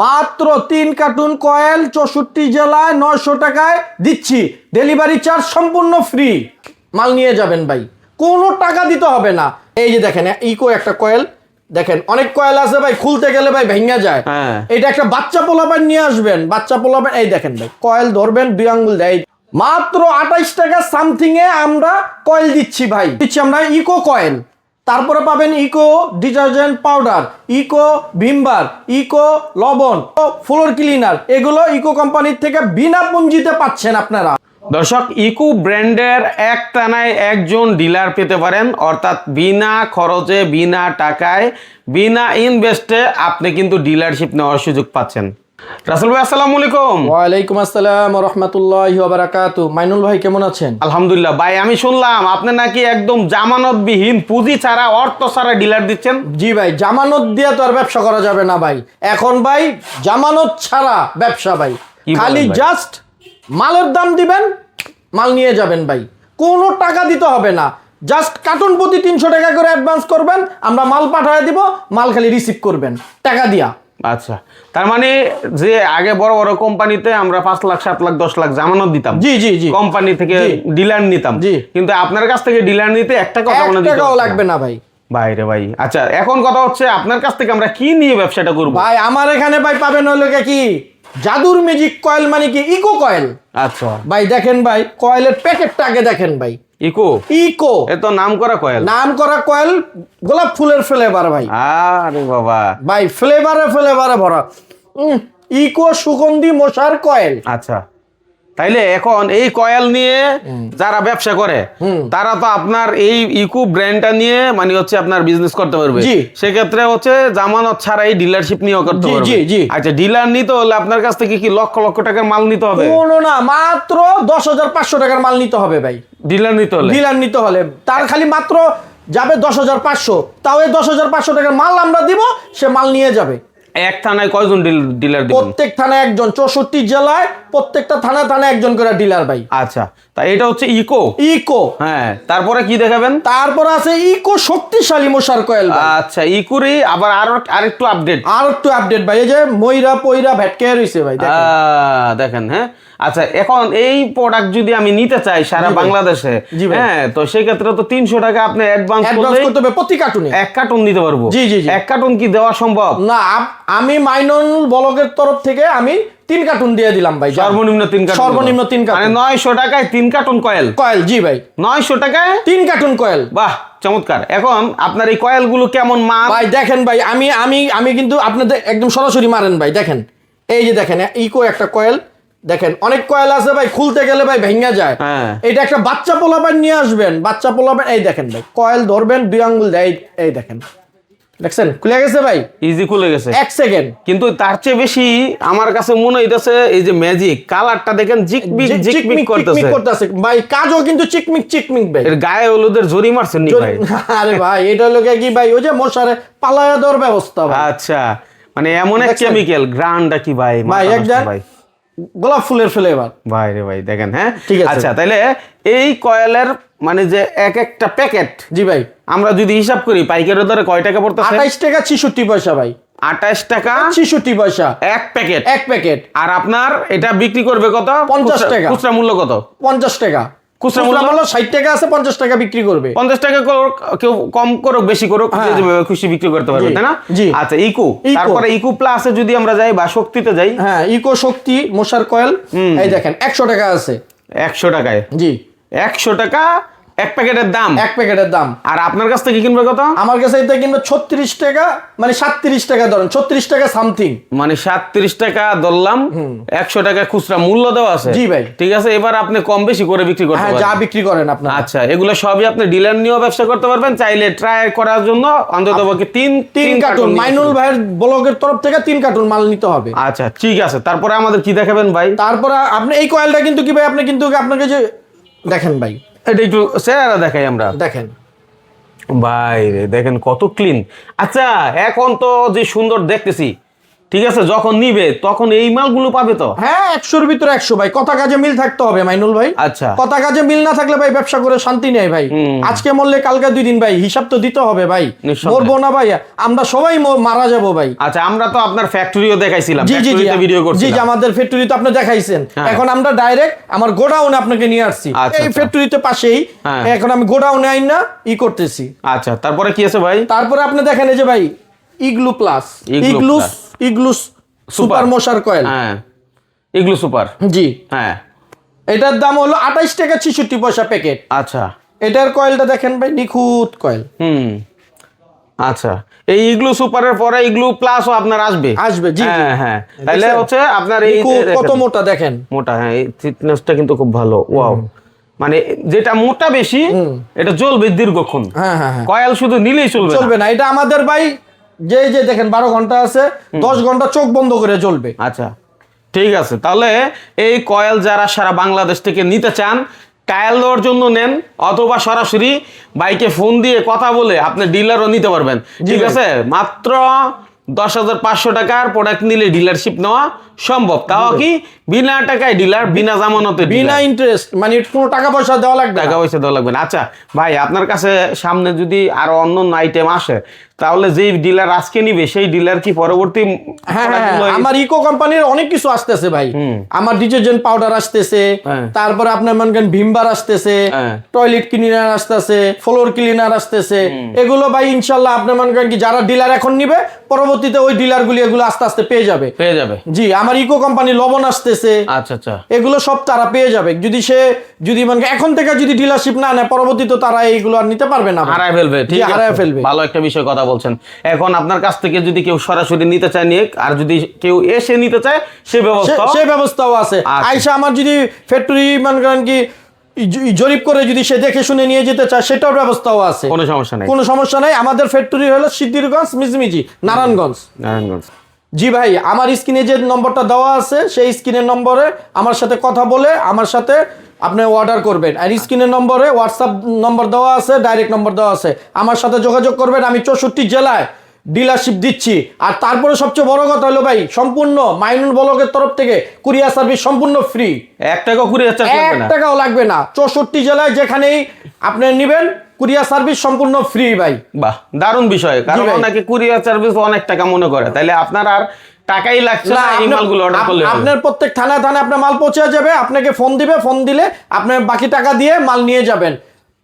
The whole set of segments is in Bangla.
মাত্র তিন কার্টুন কয়েল চৌষট্টি জেলায় নয়শো টাকায় দিচ্ছি। ডেলিভারি চার্জ সম্পূর্ণ ফ্রি। মাল নিয়ে যাবেন ভাই। কোনো টাকা দিতে হবে না। এই যে দেখেন ইকো একটা কয়েল। দেখেন অনেক কয়েল আছে ভাই খুলতে গেলে ভাই ভেঙে যায়। হ্যাঁ। এটা একটা বাচ্চা পোলাপান নিয়ে আসবেন। বাচ্চা পোলাপান এই দেখেন ভাই কয়েল ধরবেন দুই আঙ্গুল দেয়। মাত্র আঠাইশ টাকা সামথিং এ আমরা কয়েল দিচ্ছি ভাই। দিচ্ছি আমরা ইকো কয়েল। তারপরে পাবেন Eco detergent powder Eco Vim bar Eco লবণ ফ্লোর ক্লিনার এগুলো ইকো কোম্পানির থেকে বিনা পুঞ্জিতে পাচ্ছেন আপনারা। দর্শক ইকু ব্র্যান্ডের এক টানায় একজন ডিলার পেতে পারেন, অর্থাৎ বিনা খরচে, বিনা টাকায়, বিনা ইনভেস্টে আপনি কিন্তু ডিলারশিপ নেওয়ার সুযোগ পাচ্ছেন। রাসেল ভাই আসসালামু আলাইকুম। ওয়ালাইকুম আসসালাম রহমতুল্লাহ বারাকাতু মাইনুল ভাই কেমন আছেন? আলহামদুলিল্লাহ। ভাই আমি শুনলাম আপনি নাকি একদম জামানতবিহীন পুঁজি ছাড়া অর্থ ছাড়া ডিলার দিচ্ছেন? জি ভাই জামানত দিয়ে তো আর ব্যবসা করা যাবে না ভাই। এখন ভাই জামানত ছাড়া ব্যবসা ভাই। খালি জাস্ট মালের দাম দিবেন মাল নিয়ে যাবেন ভাই। কোনো টাকা দিতে হবে না। জাস্ট কার্টুন প্রতি তিনশো টাকা করে অ্যাডভান্স করবেন আমরা মাল পাঠিয়ে দিব মাল খালি রিসিভ করবেন। টাকা দিয়া। আচ্ছা। তার মানে যে আগে বড় বড় কোম্পানিতে আমরা পাঁচ লাখ সাত লাখ দশ লাখ জামানত দিতাম। জি জি জি। কোম্পানি থেকে ডিলার নিতাম। জি। কিন্তু আপনার কাছ থেকে ডিলার নিতে একটা কথা মনে টাকাও লাগবে না ভাই। ভাই রে ভাই। আচ্ছা এখন কথা হচ্ছে আপনার কাছ থেকে আমরা কি নিয়ে ব্যবসাটা করব? ভাই আমার এখানে ভাই পাবেন হলো কি? জাদুর ম্যাজিক কয়েল মানে কি? Eco coil. আচ্ছা। ভাই দেখেন ভাই কয়েলের প্যাকেটটা আগে দেখেন ভাই। ইকো? ইকো। এ তো নাম করা কয়েল। নাম করা কয়েল গোলাপ ফুলের ফ্লেভার ভাই। আরে বাবা। ভাই ফ্লেভারে ফ্লেভারে ভরা। ইকো সুগন্ধি মশার কয়েল। আচ্ছা। তাইলে এখন এই কয়েল নিয়ে যারা ব্যবসা করে। তারা তো আপনার এই ইকো ব্র্যান্ডটা নিয়ে মানে হচ্ছে আপনার বিজনেস করতে পারবে। জি। সেক্ষেত্রে হচ্ছে জামানত ছাড়াই ডিলারশিপ নিয়েও করতে পারবে। জি, জি। আচ্ছা ডিলার নিতে হলে আপনার কাছ থেকে কি লক্ষ লক্ষ টাকার মাল নিতে হবে? কোনো না মাত্র দশ হাজার পাঁচশো টাকার মাল নিতে হবে ভাই। ডিলার নিতে হলে? ডিলার নিতে হলে। তার খালি মাত্র যাবে দশ হাজার পাঁচশো। তাও এই দশ হাজার পাঁচশো টাকার মাল আমরা দিব সে মাল নিয়ে যাবে। এক থানায় কয়জন ডিলার প্রত্যেক থানায় একজন চৌষট্টি জেলায় প্রত্যেকটা থানায় থানায় একজন করে ডিলার ভাই। আচ্ছা তা এটা হচ্ছে ইকো? ইকো। হ্যাঁ তারপরে কি দেখাবেন? তারপর আছে ইকো শক্তিশালী মশার কয়েল আচ্ছা ইকুরি আবার আরও আরেকটু আপডেট আর একটু আপডেট ভাই এই যে ময়রা পয়রা ভেটকে রয়েছে ভাই দেখেন। দেখেন হ্যাঁ? আচ্ছা এখন এই প্রোডাক্ট যদি আমি নিতে চাই সারা বাংলাদেশে হ্যাঁ তো সেই ক্ষেত্রে তো তিনশো টাকা আপনি অ্যাডভান্স অ্যাডভান্স করতে হবে প্রতি কার্টুনে এক কার্টুন দিতে পারব। জি, জি, জি। এক কার্টুন কি দেওয়া সম্ভব? না আমি মাইনুল বলকের তরফ থেকে আমি তিন কার্টুন দিয়ে দিলাম ভাই সর্বনিম্ন তিন কার্টুন সর্বনিম্ন তিন মানে কার্টুন নয়শো টাকায় তিন কার্টুন কয়েল। কয়েল জি ভাই। নয়শো টাকায়? তিন কার্টুন কয়েল। বাহ চমৎকার। এখন আপনার এই কয়েলগুলো কেমন মান ভাই দেখেন ভাই আমি আমি আমি কিন্তু আপনাদের একদম সরাসরি মারেন ভাই দেখেন। এই যে দেখেন ইকো একটা কয়েল দেখেন। অনেক কয়েল আছে ভাই খুলতে গেলে ভাই ভেঙে যায়। হ্যাঁ। এটা একটা বাচ্চা পোলাপান নিয়ে আসবেন বাচ্চা পোলাপান এই দেখেন ভাই কয়েল ধরবেন দুই আঙ্গুল দেয় এই দেখেন। দেখছেন? খুলে গেছে ভাই? ইজি খুলে গেছে। এক সেকেন্ড কিন্তু তার চেয়ে বেশি আমার কাছে মনে হইতেছে এই যে ম্যাজিক কালারটা দেখেন জিকমিক জিকমিক করতেছে। করতেছে। ভাই কাজও কিন্তু চিকমিক চিকমিক ভাই। এর গায়ে হলুদের জরি মারছেন নি ভাই? আরে ভাই এটা হলো কি ভাই ওই যে মশারে পালায়া দেওয়ার ব্যবস্থা আচ্ছা মানে এমন এক? কেমিক্যাল গ্রান্ডটা কি ভাই? ভাই একজন ভাই। গোলাপ ফুলের ফ্লেভার ভাই রে ভাই দেখেন হ্যাঁ? ঠিক আছে। আচ্ছা তাহলে এই কয়েলের মানে যে এক একটা প্যাকেট জি ভাই। আমরা যদি হিসাব করি পাইকারের দরে কয় টাকা পড়তো আঠাইশ টাকা ছিষট্টি পয়সা ভাই। আঠাশ টাকা ছিষট্টি পয়সা। এক প্যাকেট এক প্যাকেট আর আপনার এটা বিক্রি করবে কত? পঞ্চাশ টাকা। খুচরা মূল্য কত? পঞ্চাশ টাকা। খুচরা খুচরা মূল্য? মূল্য ষাট টাকা আছে পঞ্চাশ টাকা বিক্রি করবে। পঞ্চাশ টাকা কেউ কম করুক বেশি করুক হ্যাঁ। খুশি বিক্রি করতে পারবে তাই না? জি। আচ্ছা ইকো। তারপরে ইকো প্লাসে যদি আমরা যাই বা শক্তিতে যাই। হ্যাঁ ইকো শক্তি মশার কয়েল। এই দেখেন একশো টাকা আছে। একশো টাকায়। জি। একশো টাকা এক প্যাকেটের দাম? এক প্যাকেটের দাম। আর আপনার কাছ থেকে কিনবে কত? আমার কাছে এটা কিনবে ছত্রিশ টাকা মানে সাতত্রিশ টাকা ধরেন ছত্রিশ টাকা সামথিং। মানে সাতত্রিশ টাকা ধরলাম একশো টাকা খুচরা মূল্য দেওয়া আছে। জি ভাই। ঠিক আছে এবার আপনি কম বেশি করে বিক্রি করতে হ্যাঁ যা বিক্রি করেন আপনার। আচ্ছা এগুলো সবই আপনি ডিলার নিয়েও ব্যবসা করতে পারবেন চাইলে ট্রাই করার জন্য অন্তত পক্ষে তিন তিন কার্টুন মাইনুল। ভাইয়ের ব্লগের তরফ থেকে তিন কার্টুন মাল নিতে হবে। আচ্ছা ঠিক আছে তারপরে আমাদের কি দেখাবেন ভাই? তারপরে আপনি এই কয়েলটা কিন্তু কি ভাই আপনি কিন্তু আপনাকে যে দেখেন ভাই এটা একটু চেহারা দেখাই আমরা। দেখেন। ভাই রে দেখেন কত ক্লিন আচ্ছা এখন তো যে সুন্দর দেখতেছি ঠিক আছে যখন নিবে তখন এই মালগুলো পাবে তো? হ্যাঁ একশোর ভিতরে একশো ভাই। কথা কাজে মিল থাকতে হবে মাইনুল ভাই। আচ্ছা। কথা কাজে মিল না থাকলে ভাই ব্যবসা করে শান্তি নেই ভাই। আজকে মরলে কালকে দুই দিন ভাই। হিসাব তো দিতে হবে ভাই। মরবো না ভাই। আমরা সবাই মারা যাব ভাই। আচ্ছা আমরা তো আপনার ফ্যাক্টরিও দেখাইছিলাম। জি জি জি। ভিডিও জি জি আমাদের ফ্যাক্টরি তো আপনি দেখাইছেন। হ্যাঁ। এখন আমরা ডাইরেক্ট আমার গোডাউনে আপনাকে নিয়ে আসছি। আচ্ছা, এই আচ্ছা। ফ্যাক্টরিতে পাশেই। হ্যাঁ। এখন আমি গোডাউনে আইন না ই করতেছি। আচ্ছা তারপরে কি আছে ভাই? তারপরে আপনি দেখেন এই যে ভাই Igloo plus Igloo Igloos super. মশার কয়েল। হ্যাঁ এগুলো সুপার। জি। হ্যাঁ। এটার দাম হলো আঠাইশ টাকা ছিষট্টি পয়সা প্যাকেট। আচ্ছা। এটার কয়েলটা দেখেন ভাই নিখুঁত কয়েল। হুম। আচ্ছা। এই ইগলু সুপারের পরে ইগলু প্লাসও আপনার আসবে। আসবে, জি। হ্যাঁ হ্যাঁ। তাহলে হচ্ছে আপনার এই কত মোটা দেখেন। মোটা হ্যাঁ এই থিকনেসটা কিন্তু খুব ভালো ওয়াও মানে যেটা মোটা বেশি এটা চলবে দীর্ঘক্ষণ। হ্যাঁ হ্যাঁ হ্যাঁ। কয়েল শুধু নিলেই চলবে চলবে না। এটা আমাদের ভাই যে যে দেখেন বারো ঘণ্টা আছে দশ ঘণ্টা চোখ বন্ধ করে চলবে আচ্ছা ঠিক আছে। তাহলে এই কয়েল যারা সারা বাংলাদেশ থেকে নিতে চান টায়াল দেওয়ার জন্য নেন অথবা সরাসরি বাইকে ফোন দিয়ে কথা বলে আপনি ডিলারও নিতে পারবেন। ঠিক আছে? মাত্র দশ হাজার পাঁচশো টাকার প্রোডাক্ট নিলে ডিলারশিপ নেওয়া সম্ভব। তাও কি? বিনা টাকায় ডিলার বিনা জামানতে বিনা ইন্টারেস্ট মানে কোনো টাকা পয়সা দেওয়া লাগবে টাকা পয়সা দেওয়া লাগবে না। আচ্ছা ভাই আপনার কাছে সামনে যদি আরও অন্য আইটেম আসে তাহলে যেই ডিলার আজকে নিবে সেই ডিলার কি পরবর্তী হ্যাঁ হ্যাঁ গুলো- আমার ইকো কোম্পানির অনেক কিছু আসতেছে ভাই। আমার ডিটারজেন্ট পাউডার আসতেছে হ্যাঁ। তারপরে আপনার মনে করেন ভিমবার আসতেছে হ্যাঁ। টয়লেট ক্লিনার আসতেছে ফ্লোর ক্লিনার আসতেছে। এগুলো ভাই ইনশাল্লাহ আপনার মনে করেন কি যারা ডিলার এখন নিবে পরবর্তীতে ওই ডিলারগুলি এগুলো আস্তে আস্তে পেয়ে যাবে। পেয়ে যাবে। জি আমার ইকো কোম্পানি লবণ আসতেছে। আচ্ছা আচ্ছা। এগুলো সব তারা পেয়ে যাবে। যদি সে যদি মানে এখন থেকে যদি ডিলারশিপ না নেয় পরবর্তীতে তারা এইগুলো আর নিতে পারবে না। হারায় ফেলবে ঠিক আছে। হারায় ফেলবে। ভালো একটা বিষয় কথা বলছেন। এখন আপনার কাছ থেকে যদি কেউ সরাসরি নিতে চায় নিক আর যদি কেউ এসে নিতে চায় সে ব্যবস্থা সে- ব্যবস্থাও আছে। আইসা আমার যদি ফ্যাক্টরি মনে করেন কি জরিপ করে যদি সে দেখে শুনে নিয়ে যেতে চায় সেটার ব্যবস্থাও আছে। কোনো সমস্যা নেই। কোনো সমস্যা নাই। আমাদের ফ্যাক্টরি হলো সিদ্ধিরগঞ্জ মিজমিজি নারায়ণগঞ্জ। নারায়ণগঞ্জ। জি ভাই, আমার স্ক্রিনে যে নম্বরটা দেওয়া আছে, সেই স্ক্রিনের নম্বরে আমার সাথে কথা বলে, আমার সাথে আপনি অর্ডার করবেন। আর স্ক্রিনের নম্বরে হোয়াটসঅ্যাপ নম্বর দেওয়া আছে ডাইরেক্ট নম্বর দেওয়া আছে। আমার সাথে যোগাযোগ করবেন, আমি চৌষট্টি জেলায়। ডিলারশিপ দিচ্ছি। আর তারপরে সবচেয়ে বড় কথা হলো ভাই সম্পূর্ণ মাইনুল বলকের তরফ থেকে কুরিয়ার সার্ভিস সম্পূর্ণ ফ্রি এক টাকা কুড়ি হাজার এক লাগবে না। টাকাও লাগবে না। চৌষট্টি জেলায় যেখানেই আপনি নেবেন কুরিয়ার সার্ভিস সম্পূর্ণ ফ্রি ভাই। বাহ দারুণ বিষয়। কারণ। অনেকে কুরিয়ার সার্ভিস অনেক টাকা মনে করে। তাইলে আপনার আর টাকাই লাগছে না এই মালগুলো অর্ডার করলে। আপনার প্রত্যেক থানায় থানায় আপনার মাল পৌঁছে যাবে আপনাকে ফোন দিবে ফোন দিলে আপনার বাকি টাকা দিয়ে মাল নিয়ে যাবেন।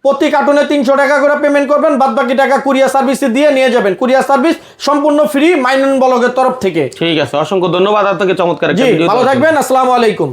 প্রতি কার্টুনে তিনশো টাকা করে পেমেন্ট করবেন বাদ বাকি টাকা কুরিয়ার সার্ভিসে দিয়ে নিয়ে যাবেন। কুরিয়ার সার্ভিস সম্পূর্ণ ফ্রি মাইনন বলকের তরফ থেকে। ঠিক আছে অসংখ্য ধন্যবাদ আপনাকে চমৎকার ভালো থাকবেন আসসালামু আলাইকুম।